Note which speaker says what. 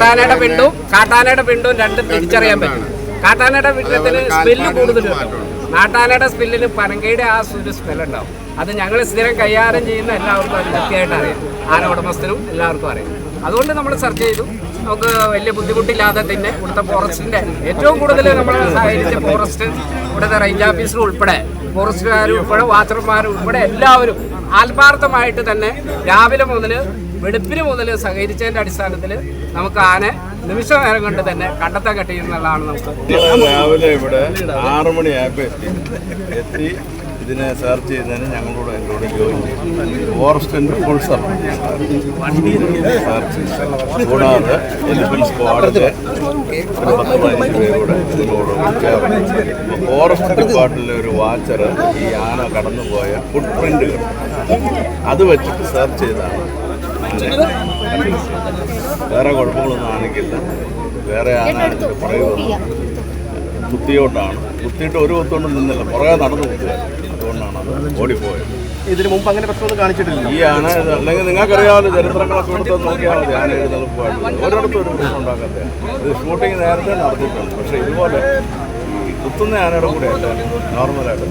Speaker 1: കാട്ടാനയുടെ പിണ്ടും കാട്ടാനയുടെ പിണ്ടും രണ്ടും തിരിച്ചറിയാൻ പറ്റും. കാട്ടാനയുടെ പിണ്ടത്തിന് സ്മെല്ല് കൂടുതലുണ്ട് നാട്ടാനയുടെ സ്മെല്ലിന് പനങ്കയുടെ ആ ഒരു സ്മെല്ലുണ്ടാവും. അത് ഞങ്ങൾ സ്ഥിരം കൈകാര്യം ചെയ്യുന്ന എല്ലാവർക്കും അത് കൃത്യമായിട്ട് അറിയാം. ആന ഉടമസ്ഥനും എല്ലാവർക്കും അറിയാം. അതുകൊണ്ട് നമ്മൾ സെർച്ച് ചെയ്തു. നമുക്ക് വലിയ ബുദ്ധിമുട്ടില്ലാതെ തന്നെ ഇവിടുത്തെ ഫോറസ്റ്റിന്റെ ഏറ്റവും കൂടുതൽ നമ്മൾ സഹകരിച്ച ഫോറസ്റ്റ് ഇവിടുത്തെ റേഞ്ച് ഓഫീസർ ഉൾപ്പെടെ ഫോറസ്റ്റുകാർ ഉൾപ്പെടെ വാച്ചർമാർ ഉൾപ്പെടെ എല്ലാവരും ആത്മാർത്ഥമായിട്ട് തന്നെ രാവിലെ മുതൽ വെളുപ്പിന് മുതൽ സഹകരിച്ചതിന്റെ അടിസ്ഥാനത്തിൽ നമുക്ക് ആന നിമിഷ നേരം കൊണ്ട് തന്നെ കണ്ടെത്താൻ കഴിയുന്നതാണ് നമുക്ക്
Speaker 2: രാവിലെ ഇവിടെ ആറ് മണിയായപ്പോൾ എത്തി. ഇതിനെ സെർച്ച് ചെയ്യുന്നതിന് ഞങ്ങളോട് എന്റെ കൂടെ ജോയിൻ ചെയ്തു. ഫോറസ്റ്റിന്റെ ഫുൾ സെർച്ച് കൂടാതെ എലിഫൻസ് സ്ക്വാഡിന്റെ ഒരു പത്ത് പതിനഞ്ച് പേരോട് ഇതിനോട് ചേർന്ന്. ഫോറസ്റ്റ് ഡിപ്പാർട്ട്മെന്റിലെ ഒരു വാച്ചർ ഈ ആന കടന്നുപോയ ഫുട് പ്രിന്റുകൾ അത് വെച്ചിട്ട് സെർച്ച് ചെയ്താണ്. വേറെ കുഴപ്പങ്ങളൊന്നും ആനയ്ക്കില്ല. വേറെ ആന പുറകെ കുത്തിയോട്ടാണ് കുത്തിയിട്ട് ഒരു കുത്തോണ്ടും നിന്നില്ല. പുറകെ നടന്നു കുത്തുക അതുകൊണ്ടാണ് അത് ഓടിപ്പോയത്.
Speaker 3: ഇതിനു മുമ്പ് അങ്ങനെ പ്രശ്നമൊന്നും കാണിച്ചിട്ടില്ല
Speaker 2: ഈ ആണ് അല്ലെങ്കിൽ നിങ്ങൾക്കറിയാമല്ലോ ചരിത്രങ്ങളൊക്കെ എടുത്ത് നോക്കിയാൽ മതി. ആന എഴുന്നള്ളിപ്പായിട്ട് ഒരിടത്തും ഒരു പ്രശ്നം ഉണ്ടാക്കാത്ത. ഇത് ഷൂട്ടിംഗ് നേരത്തെ നടത്തിയിട്ടുണ്ട് പക്ഷേ ഇതുപോലെ കുത്തുന്ന ആനയുടെ കൂടെ നോർമലായിട്ട്